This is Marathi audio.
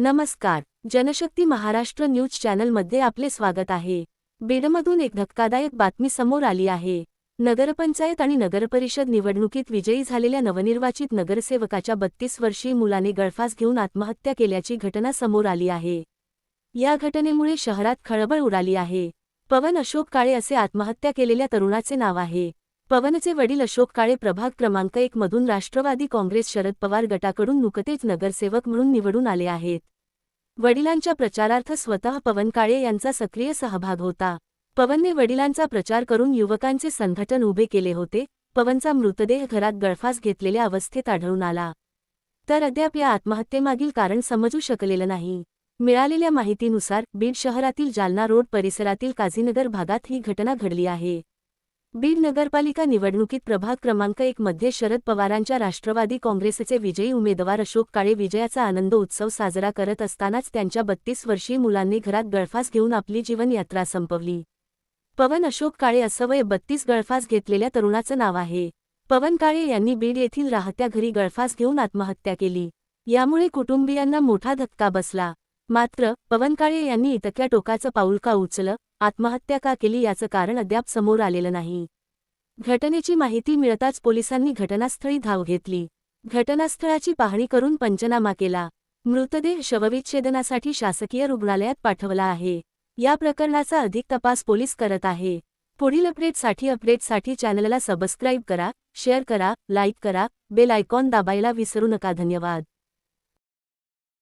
नमस्कार जनशक्ती महाराष्ट्र न्यूज चॅनलमध्ये आपले स्वागत आहे. बेडमधून एक धक्कादायक बातमी समोर आली आहे. नगरपंचायत आणि नगरपरिषद निवडणुकीत विजयी झालेल्या नवनिर्वाचित नगरसेवकाच्या बत्तीस वर्षीय मुलाने गळफास घेऊन आत्महत्या केल्याची घटना समोर आली आहे. या घटनेमुळे शहरात खळबळ उडाली आहे. पवन अशोक काळे असे आत्महत्या केलेल्या तरुणाचे नाव आहे. पवनचे वडील अशोक काळे प्रभाग क्रमांक एक मधून राष्ट्रवादी काँग्रेस शरद पवार गटाकडून नुकतेच नगरसेवक म्हणून निवडून आले आहेत. वडिलांच्या प्रचारार्थ स्वतः पवन काळे यांचा सक्रिय सहभाग होता. पवनने वडिलांचा प्रचार करून युवकांचे संघटन उभे केले होते. पवनचा मृतदेह घरात गळफास घेतलेल्या अवस्थेत आढळून आला. तर अद्याप या आत्महत्येमागील कारण समजू शकलेलं नाही. मिळालेल्या माहितीनुसार बीड शहरातील जालना रोड परिसरातील काझीनगर भागात ही घटना घडली आहे. बीड नगरपालिका निवडणुकीत प्रभाग क्रमांक एक मध्ये शरद पवारांच्या राष्ट्रवादी काँग्रेसचे विजयी उमेदवार अशोक काळे विजयाचा आनंद उत्सव साजरा करत असतानाच त्यांच्या बत्तीस वर्षीय मुलांनी घरात गळफास घेऊन आपली जीवनयात्रा संपवली. पवन अशोक काळे असं वय बत्तीस गळफास घेतलेल्या तरुणाचं नाव आहे. पवन काळे यांनी बीड येथील राहत्या घरी गळफास घेऊन आत्महत्या केली. यामुळे कुटुंबियांना मोठा धक्का बसला. मात्र पवन काळे यांनी इतक्या टोकाचं पाऊल का उचलं? आत्महत्या का केली याचं कारण अद्याप समोर आलेलं नाही. घटनेची माहिती मिळताच पोलिसांनी घटनास्थळी धाव घेतली. घटनास्थळाची पाहणी करून पंचनामा केला. मृतदेह शवविच्छेदनासाठी शासकीय रुग्णालयात पाठवला आहे. या प्रकरणाचा अधिक तपास पोलीस करत आहे. पुढील अपडेटसाठी अपडेटसाठी चॅनलला सबस्क्राईब करा शेअर करा लाईक करा बेल आयकॉन दाबायला विसरू नका. धन्यवाद.